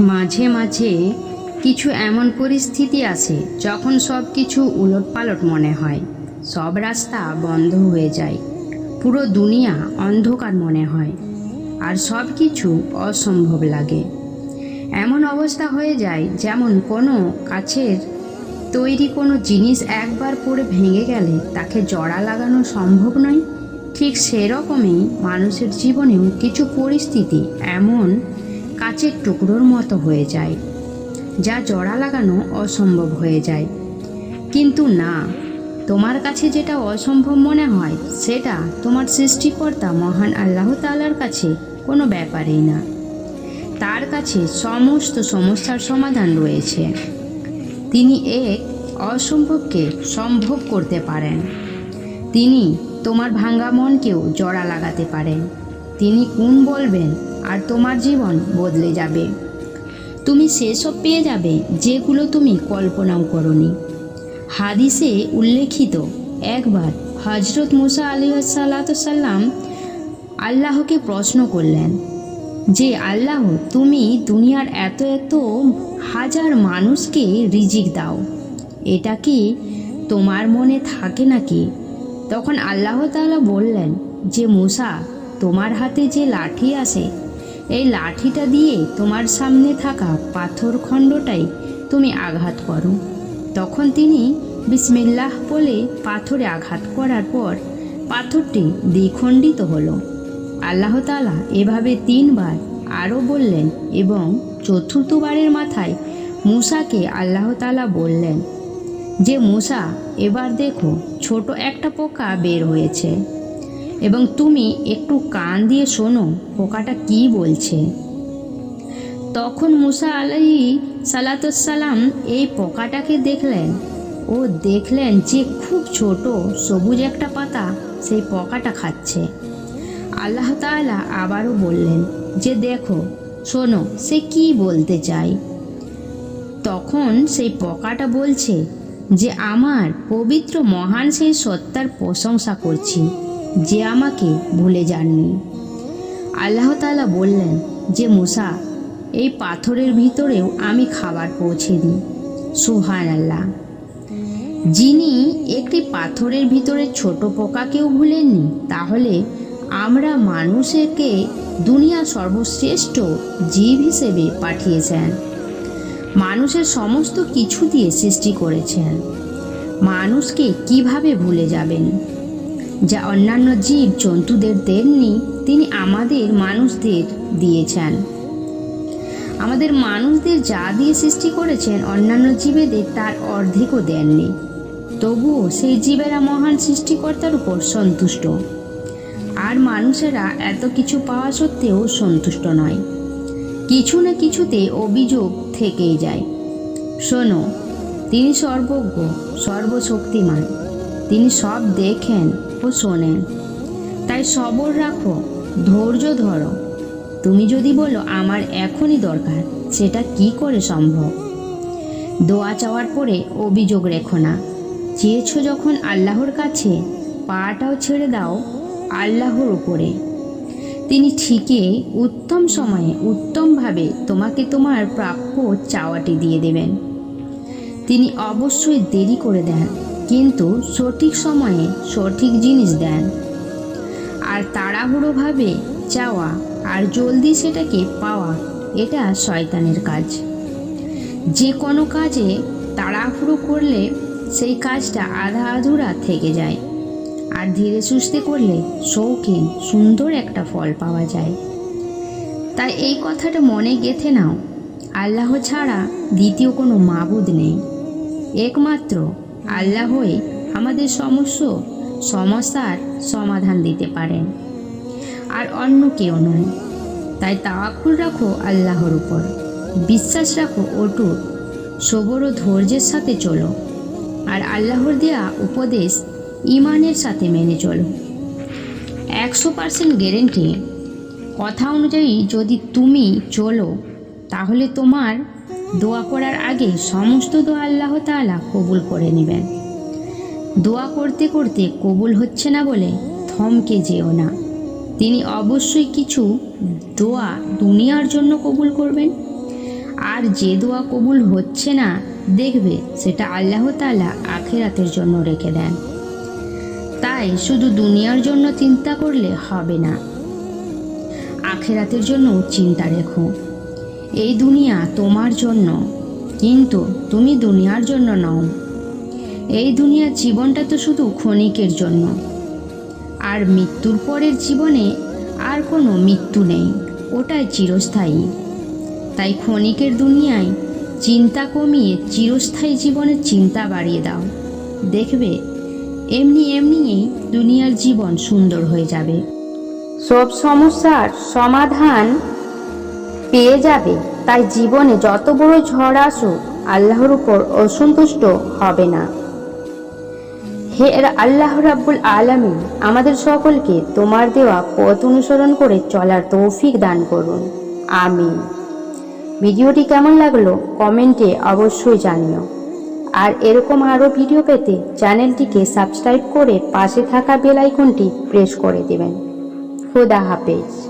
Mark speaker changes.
Speaker 1: মাঝে মাঝে কিছু এমন পরিস্থিতি আসে যখন সব কিছু উলটপালট মনে হয়। সব রাস্তা বন্ধ হয়ে যায়। পুরো দুনিয়া অন্ধকার মনে হয়। আর সব কিছু অসম্ভব লাগে। এমন অবস্থা হয়ে যায় যেমন কোনো কাছের তৈরি কোনো জিনিস একবার পড়ে ভেঙে গেলে তাকে জড়া লাগানো সম্ভব নয়। ঠিক সেরকমই মানুষের জীবনেও কিছু পরিস্থিতি এমন কাচের টুকরোর মতো হয়ে যায়, যা জড়া লাগানো অসম্ভব হয়ে যায়। কিন্তু না, তোমার কাছে যেটা অসম্ভব মনে হয়, সেটা তোমার সৃষ্টিকর্তা মহান আল্লাহ তাআলার কাছে কোনো ব্যাপারই না। তার কাছে সমস্ত সমস্যার সমাধান রয়েছে। তিনি এক অসম্ভবকে সম্ভব করতে পারেন। তিনি তোমার ভাঙ্গা মনকেও জড়া লাগাতে পারেন। তিনি কোন বলবেন আর তোমার জীবন বদলে যাবে। তুমি সেসব পেয়ে যাবে যেগুলো তুমি কল্পনাও করনি। হাদিসে উল্লেখিত একবার হজরত মুসা আলী সাল্লাম আল্লাহকে প্রশ্ন করলেন যে, আল্লাহ, তুমি দুনিয়ার এত এত হাজার মানুষকে রিজিক দাও। এটা কি তোমার মনে থাকে নাকি? তখন আল্লাহ তাআলা বললেন যে, মুসা, তোমার হাতে যে লাঠি আছে এই লাঠিটা দিয়ে তোমার সামনে থাকা পাথর খণ্ডটাই তুমি আঘাত করো। তখন তিনি বিসমিল্লাহ বলে পাথরে আঘাত করার পর পাথরটি দ্বিখণ্ডিত হলো। আল্লাহ তালা এভাবে তিনবার আরও বললেন এবং চতুর্থবারের মাথায় মূসাকে আল্লাহ তালা বললেন, যে মূসা, এবার দেখো ছোট একটা পোকা বের হয়েছে। এবং তুমি একটু কান দিয়ে শোনো পোকাটা কি বলছে। তখন মুসা আলাহি সালাতাম এই পোকাটাকে দেখলেন। ও দেখলেন যে খুব ছোট, সবুজ একটা পাতা সেই পোকাটা খাচ্ছে। আল্লাহ তাআলা আবারও বললেন, যে দেখো, শোনো, সে কি বলতে চায়? তখন সেই পোকাটা বলছে যে, আমার পবিত্র মহান সেই সত্তার প্রশংসা করছি। যে আমাকে ভুলে যাননি। আল্লাহ তালা বললেন, যে মুসা, এই পাথরের ভিতরেও আমি খাবার পৌঁছে দিই। সুহান আল্লাহ যিনি একটি পাথরের ভিতরে ছোট পোকাকেও ভুলেননি, তাহলে আমরা মানুষকে দুনিয়া সর্বশ্রেষ্ঠ জীব হিসেবে পাঠিয়েছেন। মানুষের সমস্ত কিছু দিয়ে সৃষ্টি করেছেন। মানুষকে কীভাবে ভুলে যাবেন? যা অন্যান্য জীব জন্তুদের দেননি, তিনি আমাদের মানুষদের দিয়েছেন। আমাদের মানুষদের যা দিয়ে সৃষ্টি করেছেন, অন্যান্য জীবেদের তার অর্ধেকও দেননি। তবুও সেই জীবেরা মহান সৃষ্টিকর্তার উপর সন্তুষ্ট। আর মানুষেরা এত কিছু পাওয়া সত্ত্বেও সন্তুষ্ট নয়। কিছু না কিছুতে অভিযোগ থেকেই যায়। শোনো, তিনি সর্বজ্ঞ, সর্বশক্তিমান। তিনি সব দেখেন ও শোনেন। তাই সবর রাখো, ধৈর্য ধরো। তুমি যদি বলো, আমার এখনই দরকার, সেটা কি করে সম্ভব? দোয়া চাওয়ার পরে অভিযোগ রেখো না। চেয়েছো যখন আল্লাহর কাছে, পাটাও ছেড়ে দাও আল্লাহর উপরে। তিনি ঠিকই উত্তম সময়ে উত্তমভাবে তোমাকে তোমার প্রাপ্য চাওয়াটি দিয়ে দেবেন। তিনি অবশ্যই দেরি করে দেন। কিন্তু সঠিক সময়ে সঠিক জিনিস দেন। আর তাড়াহুড়োভাবে চাওয়া আর জলদি সেটাকে পাওয়া, এটা শয়তানের কাজ। যে কোনো কাজে তাড়াহুড়ো করলে সেই কাজটা আধা আধুরা থেকে যায়। আর ধীরে সুস্থে করলে শৌখিন, সুন্দর একটা ফল পাওয়া যায়। তাই এই কথাটা মনে গেথে নাও। আল্লাহ ছাড়া দ্বিতীয় কোনো মাবুদ নেই। একমাত্র আল্লাহই আমাদের সমস্ত সমস্যার সমাধান দিতে পারেন। আর অন্য কেউ নয়। তাই তাওয়াক্কুল রাখো আল্লাহর উপর। বিশ্বাস রাখো অটুট সবর ও ধৈর্যের সাথে চলো। আর আল্লাহর দেয়া উপদেশ ইমানের সাথে মেনে চলো। একশো পার্সেন্ট গ্যারেন্টি কথা অনুযায়ী যদি তুমি চলো, তাহলে তোমার দোয়া করার আগে সমস্ত দোয়া আল্লাহ তাআলা কবুল করে নেবেন। দোয়া করতে করতে কবুল হচ্ছে না বলে থমকে যেও না। তিনি অবশ্যই কিছু দোয়া দুনিয়ার জন্য কবুল করবেন। আর যে দোয়া কবুল হচ্ছে না, দেখবে সেটা আল্লাহ তাআলা আখেরাতের জন্য রেখে দেন। তাই শুধু দুনিয়ার জন্য চিন্তা করলে হবে না। আখেরাতের জন্য চিন্তা রেখো। এই দুনিয়া তোমার জন্য, কিন্তু তুমি দুনিয়ার জন্য নও। এই দুনিয়ার জীবনটা তো শুধু ক্ষণিকের জন্য। আর মৃত্যুর পরের জীবনে আর কোনো মৃত্যু নেই, ওটাই চিরস্থায়ী। তাই ক্ষণিকের দুনিয়ায় চিন্তা কমিয়ে চিরস্থায়ী জীবনের চিন্তা বাড়িয়ে দাও। দেখবে, এমনি এমনিই দুনিয়ার জীবন সুন্দর হয়ে যাবে। সব সমস্যার সমাধান পেয়ে যাবে, তাই জীবনে যত বড় ঝড় আসুক, আল্লাহর উপর অসন্তুষ্ট হবে না। হে আল্লাহ রাব্বুল আলামিন, আমাদের সকলকে তোমার দেওয়া পথ অনুসরণ করে চলার তৌফিক দান করুন। আমিন। ভিডিওটি কেমন লাগল কমেন্টে অবশ্যই জানিও। আর এরকম আরও ভিডিও পেতে চ্যানেলটিকে সাবস্ক্রাইব করে পাশে থাকা বেল আইকনটি প্রেস করে দেবেন। খুদা হাফেজ।